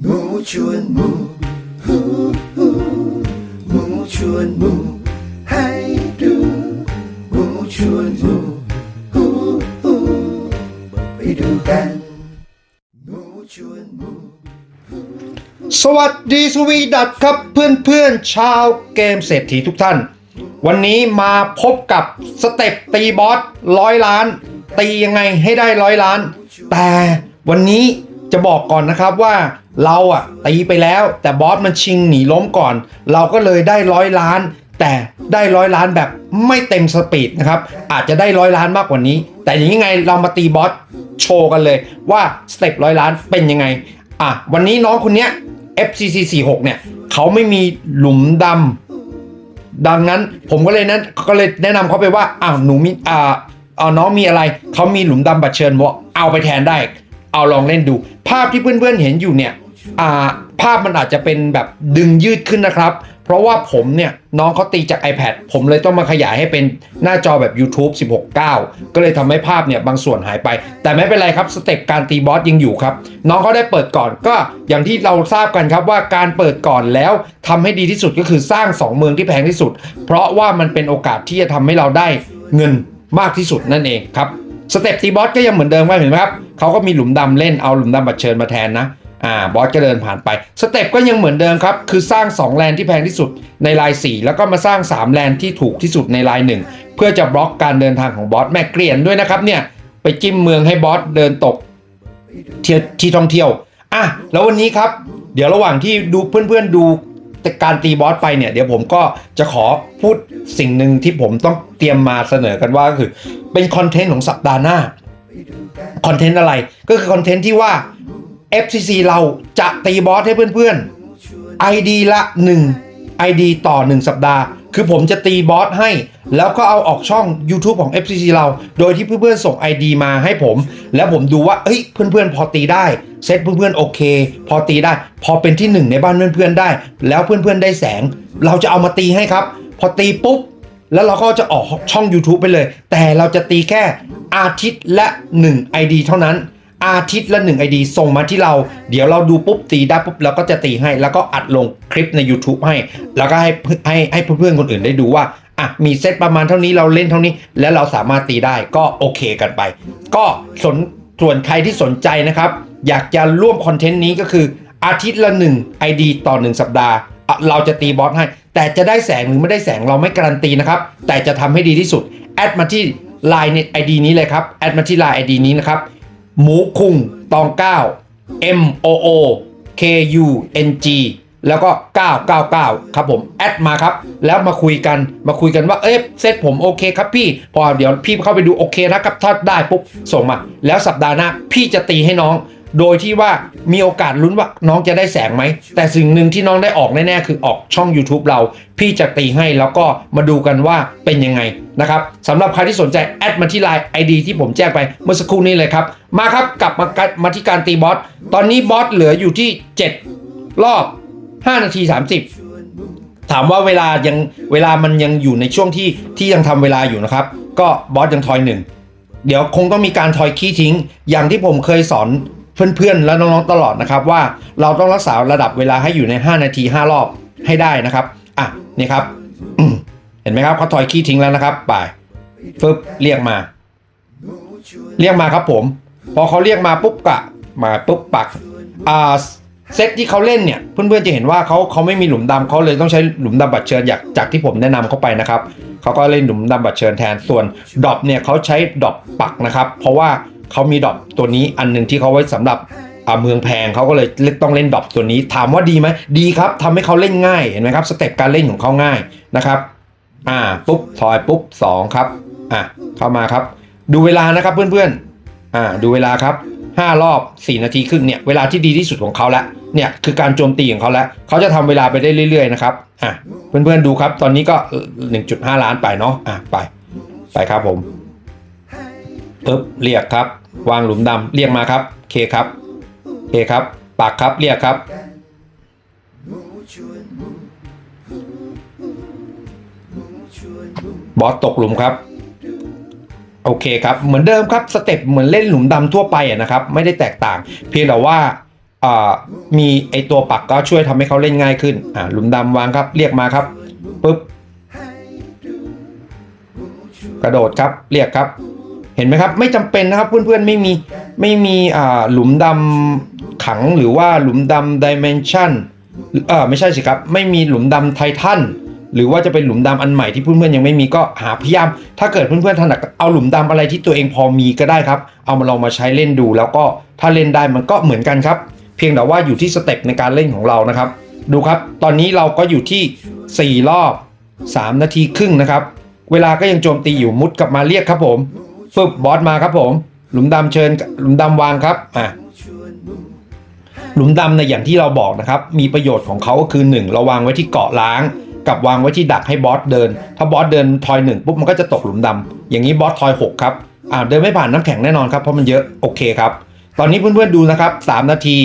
หมูชวนหมูฮู้ฮู้หมูชวนหมูให้ดูหมูชวนหมูฮู้ฮู้ไปดูกันหมูชวนหมูสวัสดีสวีดัตครับเพื่อนเพื่อนๆชาวเกมเศรษฐีทุกท่าน วันนี้มาพบกับสเต็ปตีบอสร้อยล้าน ตียังไงให้ได้ร้อยล้าน แต่วันนี้จะบอกก่อนนะครับว่า เราอะตีไปแล้วแต่บอสมันชิงหนีล้มก่อน เราก็เลยได้ร้อยล้าน แต่ได้ร้อยล้านแบบไม่เต็มสปีดนะครับ อาจจะได้ร้อยล้านมากกว่านี้ แต่อย่างนี้ไงเรามาตีบอสโชว์กันเลยว่าสเต็ปร้อยล้านเป็นยังไงอะวันนี้น้องคนเนี้ย FCC 46เนี่ยเขาไม่มีหลุมดำดังนั้นผมก็เลยนั้นก็เลยแนะนำเขาไปว่าอ้าวหนูมีอ่าเอาน้องมีอะไรเขามีหลุมดำบัตรเชิญบอกเอาไปแทนได้ เอาลองเล่นดู ภาพที่เพื่อนๆเห็นอยู่เนี่ย ภาพมันอาจจะเป็นแบบดึงยืดขึ้นนะครับ เพราะว่าผมเนี่ยน้องเขาตีจาก iPad ผมเลยต้องมาขยายให้เป็นหน้าจอแบบ YouTube 16.9 ก็เลยทำให้ภาพเนี่ยบางส่วนหายไป แต่ไม่เป็นไรครับสเต็ปการตีบอสยังอยู่ครับ น้องเขาได้เปิดก่อนก็อย่างที่เราทราบกันครับว่าการเปิดก่อนแล้วทำให้ดีที่สุดก็คือสร้าง 2 เมืองที่แพงที่สุด เพราะว่ามันเป็นโอกาสที่จะทำให้เราได้เงินมากที่สุดนั่นเองครับสเต็ปตีบอสก็ยังเหมือนเดิมครับเห็นไหมครับเขาก็มีหลุมดำเล่นเอาหลุมดำบัตรเชิญมาแทนนะ อ่าบอสก็เดินผ่านไป สเต็ปก็ยังเหมือนเดิมครับ คือสร้าง 2 แลนที่แพงที่สุดในลาย 4 แล้วก็มาสร้าง 3 แลนที่ถูกที่สุดในลาย 1 เพื่อจะบล็อกการเดินทางของบอสแม่เกลียนด้วยนะครับเนี่ยไปจิ้มเมืองให้บอสเดินตกเที่ยวที่ท่องเที่ยวอะแล้ววันนี้ครับ เดี๋ยวระหว่างที่ดูเพื่อนๆดูการตีบอสไปเนี่ย เดี๋ยวผมก็จะขอพูดสิ่งหนึ่งที่ผมต้องเตรียมมาเสนอกันว่าก็คือ เป็นคอนเทนต์ของสัปดาห์หน้าคอนเทนต์อะไรก็คือคอนเทนต์ที่ว่า FCC เราจะตีบอสให้เพื่อนๆ ID ละ 1 ID ต่อ 1 สัปดาห์ คือผมจะตีบอสให้ แล้วก็เอาออกช่อง YouTube ของ FCC เรา โดยที่เพื่อนๆ ส่ง ID มาให้ผม แล้วผมดูว่าเอ้ยเพื่อนๆ พอตีได้ เซตเพื่อนๆ โอเค พอตีได้ พอเป็นที่หนึ่งในบ้านเพื่อนๆ ได้ แล้วเพื่อนๆ ได้แสง เราจะเอามาตีให้ครับ พอตีปุ๊บแล้วเราก็จะออกช่อง YouTube ไปเลย แต่เราจะตีแค่อาทิตย์ละ 1 ID เท่านั้น อาทิตย์ละ1 ID ส่งมาที่เรา เดี๋ยวเราดูปุ๊บตีได้ปุ๊บเราก็จะตีให้ แล้วก็อัดลงคลิปใน YouTube ให้ แล้วก็ให้ให้ให้เพื่อนๆคนอื่นได้ดูว่าอะมีเซตประมาณเท่านี้เราเล่นเท่านี้ แล้วเราสามารถตีได้ก็โอเคกันไป ก็สนส่วนใครที่สนใจนะครับ อยากจะร่วมคอนเทนต์นี้ก็คืออาทิตย์ละ1 ID ต่อ 1 สัปดาห์ เราจะตีบอสให้ แต่จะได้แสงหรือไม่ได้แสงเราไม่การันตีนะครับ แต่จะทำให้ดีที่สุด แอดมาที่ Line ไอดีนี้เลยครับ แอดมาที่ Line ไอดีนี้นะครับ หมูคุงตอง9 M O O K U N G แล้วก็ 999 ครับผม แอดมาครับ แล้วมาคุยกันมาคุยกันว่า เอ๊ะเซตผมโอเคครับพี่ พอเดี๋ยวพี่เข้าไปดูโอเคนะครับ ถ้าได้ปุ๊บ ส่งมา แล้วสัปดาห์หน้าพี่จะตีให้น้อง โดยที่ว่ามีโอกาสลุ้นว่าน้องจะได้แสงไหม แต่สิ่งหนึ่งที่น้องได้ออกแน่ๆคือออกช่อง YouTube เรา พี่จะตีให้แล้วก็มาดูกันว่าเป็นยังไงนะครับสำหรับใครที่สนใจ แอดมาที่ไลน์ ID ที่ผมแจ้งไปเมื่อสักครู่นี้เลยครับ มาครับกลับมามาที่การตีบอส ตอนนี้บอสเหลืออยู่ที่ 7 รอบ 5 นาที 30 ถามว่าเวลายังเวลามันยังอยู่ในช่วงที่ที่ยังทำเวลาอยู่นะครับ ก็บอสยังทอยหนึ่งเดี๋ยวคงต้องมีการทอยขี้ทิ้ง อย่างที่ผมเคยสอน เพื่อนๆ และน้องๆตลอดนะครับว่าเราต้องรักษาระดับเวลาให้อยู่ใน 5 นาที 5 รอบให้ได้นะครับ อะนี่ครับ เห็นไหมครับเขาทอยขี้ทิ้งแล้วนะครับไปฟึบเรียกมา เรียกมาครับผม พอเขาเรียกมาปุ๊บกะ มาปุ๊บปักอ่าเซตที่เขาเล่นเนี่ยเพื่อนๆจะเห็นว่าเขาเขาไม่มีหลุมดำเขาเลยต้องใช้หลุมดำบัตรเชิญจากจากที่ผมแนะนำเขาไปนะครับเขาก็เล่นหลุมดำบัตรเชิญแทนส่วนดรอปเนี่ยเขาใช้ดรอปปักนะครับ เพราะว่า เขามีดอปตัวนี้อันหนึ่งที่เขาไว้สำหรับอ่าเมืองแพงเขาก็เลยต้องเล่นดอปตัวนี้ ถามว่าดีไหมดีครับทำให้เขาเล่นง่ายเห็นไหมครับสเต็ปการเล่นของเขาง่ายนะครับ อ่าปุ๊บถอยปุ๊บสองครับอะเข้ามาครับ ดูเวลานะครับเพื่อนๆอ่าดูเวลาครับ5รอบ 4 นาทีครึ่งเนี่ยเวลาที่ดีที่สุดของเขาแล้วเนี่ยคือการโจมตีของเขาแล้วเขาจะทำเวลาไปได้เรื่อยๆนะครับอะเพื่อนๆดูครับ ตอนนี้ก็ 1.5 ล้านไปเนาะอะไปไปครับผม ปึ๊บเรียกครับ วางหลุมดำเรียกมาครับเคครับเคครับปากครับเรียกครับ บอสตกหลุมครับโอเคครับ เหมือนเดิมครับสเต็ปเหมือนเล่นหลุมดำทั่วไปอะนะครับ ไม่ได้แตกต่าง เพียงแต่ว่ามีไอตัวปักก็ช่วยทำให้เขาเล่นง่ายขึ้นอ่าหลุมดำวางครับ เรียกมาครับปุ๊บกระโดดครับเรียกครับ ห็นไหมครับ ไม่จำเป็นนะครับเพื่อนๆไม่มีไม่มีอ่าหลุมดำขังหรือว่าหลุมดำดิเมนชันเออไม่ใช่สิครับ ไม่มีหลุมดำไททันหรือว่าจะเป็นหลุมดำอันใหม่ที่เพื่อนๆยังไม่มีก็หาพยายาม ถ้าเกิดเพื่อนๆถนัดเอาหลุมดำอะไรที่ตัวเองพอมีก็ได้ครับ เอามาลองมาใช้เล่นดู แล้วก็ถ้าเล่นได้มันก็เหมือนกันครับ เพียงแต่ว่าอยู่ที่สเต็ปในการเล่นของเรานะครับ ดูครับ ตอนนี้เราก็อยู่ที่ 4 รอบ 3 นาทีครึ่งนะครับ เวลาก็ยังโจมตีอยู่มุดกลับมาเรียกครับผม ฟึบบอสมาครับผม หลุมดำเชิญ หลุมดำวางครับอะหลุมดำในยอย่างที่เราบอกนะครับ มีประโยชน์ของเขาก็คือ 1 เราวางไว้ที่เกาะล้าง กับวางไว้ที่ดักให้บอสเดิน ถ้าบอสเดินทอยหนึ่งปุ๊บมันก็จะตกหลุมดำอย่างนี้บอสทอยหกครับอ่าเดินไม่ผ่านน้ำแข็งแน่นอนครับเพราะมันเยอะโอเคครับ ตอนนี้เพื่อนๆดูนะครับ3นาที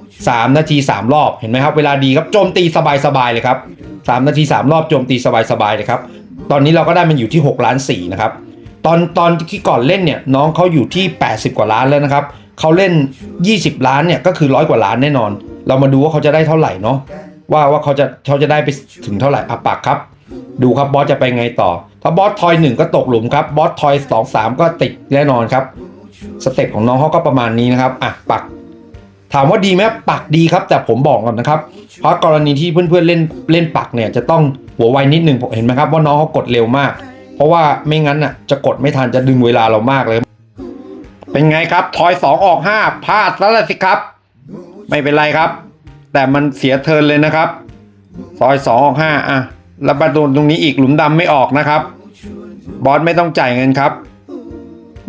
3 นาที 3 รอบเห็นไหมครับ เวลาดีครับโจมตีสบายๆเลยครับ3นาที 3 รอบโจมตีสบายๆเลยครับตอนนี้เราก็ได้มันอยู่ที่ 6 ล้าน4นะครับ ตอนตอนที่ก่อนเล่นเนี่ยน้องเขาอยู่ที่ 80 กว่าล้านแล้วนะครับเขาเล่น 20 ล้านเนี่ยก็คือร้อยกว่าล้านแน่นอน เรามาดูว่าเขาจะได้เท่าไหร่เนาะว่าว่าเขาจะเขาจะได้ไปถึงเท่าไหร่อะปักครับ ดูครับบอสจะไปไงต่อ ถ้าบอสทอยหนึ่งก็ตกหลุมครับบอสทอยสองสามก็ติดแน่นอนครับสเต็ปของน้องเขาก็ประมาณนี้นะครับอะปัก ถามว่าดีไหมปักดีครับ แต่ผมบอกก่อนนะครับ เพราะกรณีที่เพื่อนๆเล่นเล่นปักเนี่ยจะต้องหัวไวนิดนึงผมเห็นไหมครับว่าน้องเขากดเร็วมาก เพราะว่าไม่งั้นน่ะจะกดไม่ทันจะดึงเวลาเรามากเลย เป็นไงครับทอยสองออกห้าพลาดแล้วล่ะสิครับ ไม่เป็นไรครับ แต่มันเสียเทิร์นเลยนะครับทอยสองออกห้าอะแล้วประตูตรงนี้อีกหลุมดำไม่ออกนะครับ บอสไม่ต้องจ่ายเงินครับ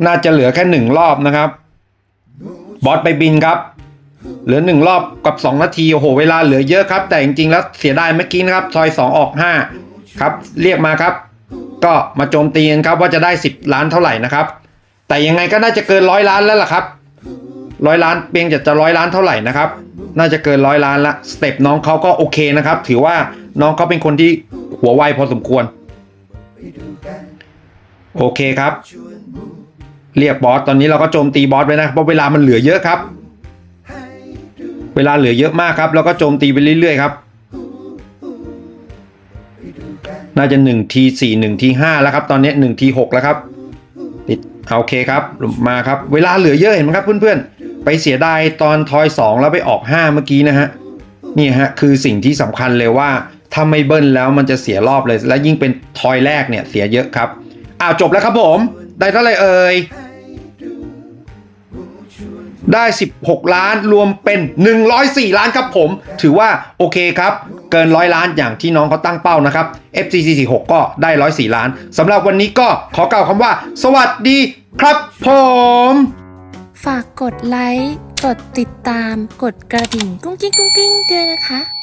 น่าจะเหลือแค่หนึ่งรอบนะครับ บอสไปบินครับ เหลือหนึ่งรอบกับ2นาทีโอ้โหเวลาเหลือเยอะครับ แต่จริงๆแล้วเสียดายเมื่อกี้นะครับซอย2ออก5ครับ เรียกมาครับ ก็มาโจมตีกันครับว่าจะได้ 10 ล้านเท่าไหร่นะครับ แต่ยังไงก็น่าจะเกินร้อยล้านแล้วล่ะครับร้อยล้านเพียงจะจะร้อยล้านเท่าไหร่นะครับ น่าจะเกินร้อยล้านละสเต็ปน้องเขาก็โอเคนะครับ ถือว่าน้องเขาเป็นคนที่หัวไวพอสมควร โอเคครับ เรียกบอสตอนนี้เราก็โจมตีบอสไปนะเพราะเวลามันเหลือเยอะครับ เวลาเหลือเยอะมากครับ แล้วก็โจมตีไปเรื่อยๆครับ น่าจะ 1T4 1T5 แล้วครับ ตอนนี้ 1T6 แล้วครับติดโอเคครับมาครับ เวลาเหลือเยอะเห็นไหมครับเพื่อนๆ ไปเสียดายตอนทอย 2 แล้วไปออก 5 เมื่อกี้นะฮะนี่ฮะคือสิ่งที่สำคัญเลยว่าถ้าไม่เบิ้ลแล้วมันจะเสียรอบเลย และยิ่งเป็นทอยแรกเนี่ยเสียเยอะครับอ้าวจบแล้วครับผม ได้เท่าไหร่เอ่ย ได้ 16 ล้านรวมเป็น 104 ล้านครับผม ถือว่าโอเคครับ เกินร้อยล้านอย่างที่น้องเขาตั้งเป้านะครับ FCC46 ก็ได้ 104 ล้านสำหรับวันนี้ก็ขอกล่าวคำว่า สวัสดีครับผม ฝากกดไลค์ กดติดตาม กดกระดิ่งกุ้งกิ้งกุ้งกิ้งด้วยนะคะ